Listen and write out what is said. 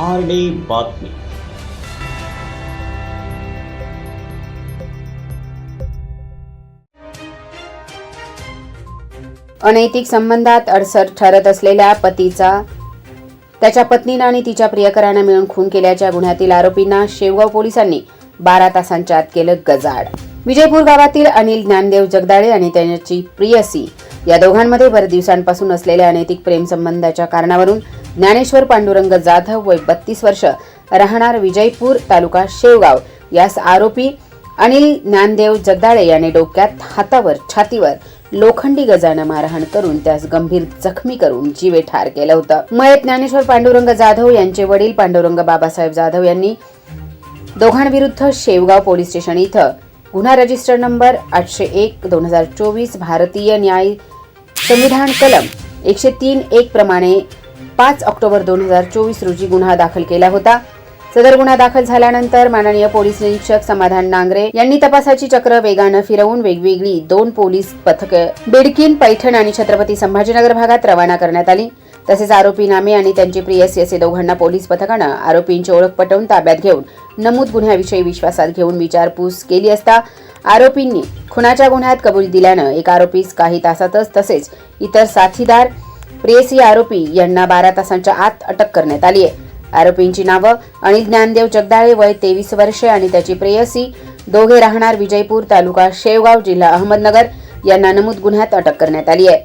R D बातमी. अनैतिक संबंधात अडसर ठरत असलेल्या पतीचा त्याच्या पत्नीनं आणि तिच्या प्रियकरानं मिळून खून केल्याच्या गुन्ह्यातील आरोपींना शेवगाव पोलिसांनी बारा तासांच्या आत केलं गजाड विजयपूर गावातील अनिल ज्ञानदेव जगदाळे आणि त्याची प्रियसी या दोघांमध्ये बरेच दिवसांपासून असलेल्या अनैतिक प्रेमसंबंधाच्या कारणावरून ज्ञानेश्वर पांडुरंग जाधव वय बत्तीस वर्ष राहणार विजयपूर तालुका शेवगाव. यास आरोपी अनिल ज्ञानदेव जगदाळे याने डोक्यात हातावर छातीवर लोखंडी गजानं मारहाण करून त्यास गंभीर जखमी करून जीवे ठार केलं होतं. मयत ज्ञानेश्वर पांडुरंग जाधव यांचे वडील पांडुरंग बाबासाहेब जाधव यांनी दोघांविरुद्ध शेवगाव पोलीस स्टेशन इथं गुन्हा रजिस्टर नंबर आठशे एक दोन हजार चोवीस भारतीय न्याय संविधान कलम एकशे तीन एक प्रमाणे पाच ऑक्टोबर दोन हजार चोवीस रोजी गुन्हा दाखल केला होता. सदर गुन्हा दाखल झाल्यानंतर माननीय पोलीस निरीक्षक समाधान नांगरे यांनी तपासाची चक्र वेगानं फिरवून वेगवेगळी दोन पोलीस पथकं बिडकीन पैठण आणि छत्रपती संभाजीनगर भागात रवाना करण्यात आली. तसेच आरोपी नामे आणि त्यांची प्रियसी असे दोघांना पोलीस पथकानं आरोपींची ओळख पटवून ताब्यात घेऊन नमूद गुन्ह्याविषयी विश्वासात घेऊन विचारपूस केली असता आरोपींनी खुनाच्या गुन्ह्यात कबूल दिल्यानं एक आरोपीस काही तासातच तसेच इतर साथीदार प्रेयसी आरोपी यांना बारा तासांच्या आत अटक करण्यात आली आहे. आरोपींची नावं अनिल ज्ञानदेव जगदाळे वय तेवीस वर्षे आणि त्याची प्रेयसी दोघे राहणार विजयपूर तालुका शेवगाव जिल्हा अहमदनगर यांना नमूद गुन्ह्यात अटक करण्यात आली आहे.